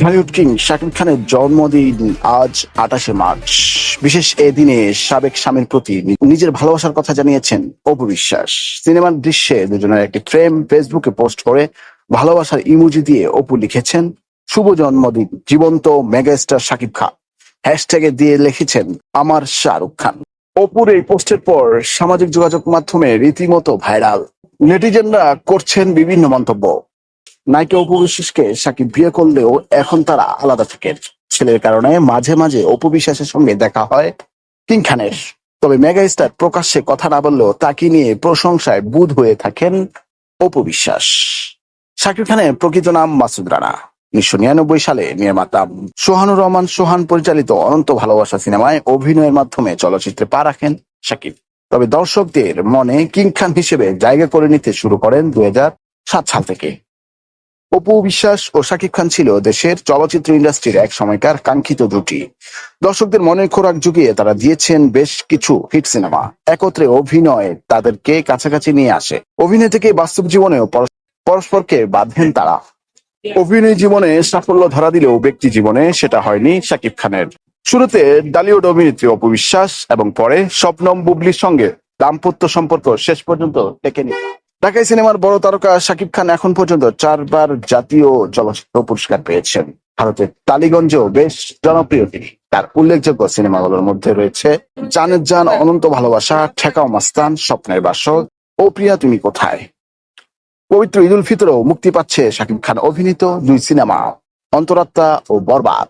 Dhallywood king Shakib খানের জন্মদিন আজ আঠাশে মার্চ। বিশেষ এ দিনে সাবেক স্বামীর প্রতি নিজের ভালোবাসার কথা জানিয়েছেন অপু বিশ্বাস। সিনেমার দৃশ্যে দুজনের একটি ফ্রেম ফেসবুকে পোস্ট করে ভালোবাসার ইমোজি দিয়ে অপু লিখেছেন, শুভ জন্মদিন, জীবন্ত মেগাস্টার শাকিব খান। হ্যাশট্যাগে দিয়ে লিখেছেন, আমার শাহরুখ খান। অপুর এই পোস্টের পর সামাজিক যোগাযোগ মাধ্যমে রীতিমতো ভাইরাল। নেটিজেনরা করছেন বিভিন্ন মন্তব্য। নায়িকা অপু বিশ্বাসকে সাকিব বিয়ে করলেও এখন তারা আলাদা থাকেন ছেলের কারণে মাঝে মাঝে অপু বিশ্বাসের সঙ্গে দেখা হয় কিং খানের। তবে মেগা স্টার প্রকাশ্যে কথা না বললেও তাকে নিয়ে প্রশংসায় বুধ হয়ে থাকেন অপু বিশ্বাস। শাকিব খানের প্রকৃত নাম মাসুদ রানা। উনিশশো নিরানব্বই সালে নির্মাতা সোহানুর রহমান সোহান পরিচালিত অনন্ত ভালোবাসা সিনেমায় অভিনয়ের মাধ্যমে চলচ্চিত্রে পা রাখেন শাকিব তবে দর্শকদের মনে কিং খান হিসেবে জায়গা করে নিতে শুরু করেন দুই সাল থেকে। অপু বিশ্বাস ও শাকিব খান ছিল দেশের চলচ্চিত্র ইন্ডাস্ট্রির এক সময়কার কাঙ্ক্ষিত জুটি দর্শকদের মনের খোরাক জুগিয়ে তারা দিয়েছেন বেশ কিছু হিট সিনেমা। একত্রে অভিনয় তাদেরকে কাছাকাছি নিয়ে আসে। অভিনয় থেকে বাস্তব জীবনেও পরস- পরস্পরকে বাঁধেন তারা। অভিনয় জীবনে সাফল্য ধরা দিলেও ব্যক্তি জীবনে সেটা হয়নি শাকিব খানের। শুরুতে ডালিউড অভিনেত্রী অপু বিশ্বাস এবং পরে স্বপ্নম বুবলির সঙ্গে দাম্পত্য সম্পর্ক শেষ পর্যন্ত টেকেনি ঢাকাই সিনেমার বড় তারকা শাকিব খান এখন পর্যন্ত চারবার জাতীয় চলচ্চিত্র পুরস্কার পেয়েছেন। ভারতের টালিগঞ্জেও বেশ জনপ্রিয় তিনি। তার উল্লেখযোগ্য সিনেমাগুলোর মধ্যে রয়েছে জানের জান, অনন্ত ভালোবাসা, ঠেকাও মাস্তান, স্বপ্নের বাসর ও প্রিয়া তুমি কোথায়? পবিত্র ঈদ উল ফিতরও মুক্তি পাচ্ছে শাকিব খান অভিনীত দুই সিনেমা, অন্তরাত্মা ও বরবাদ।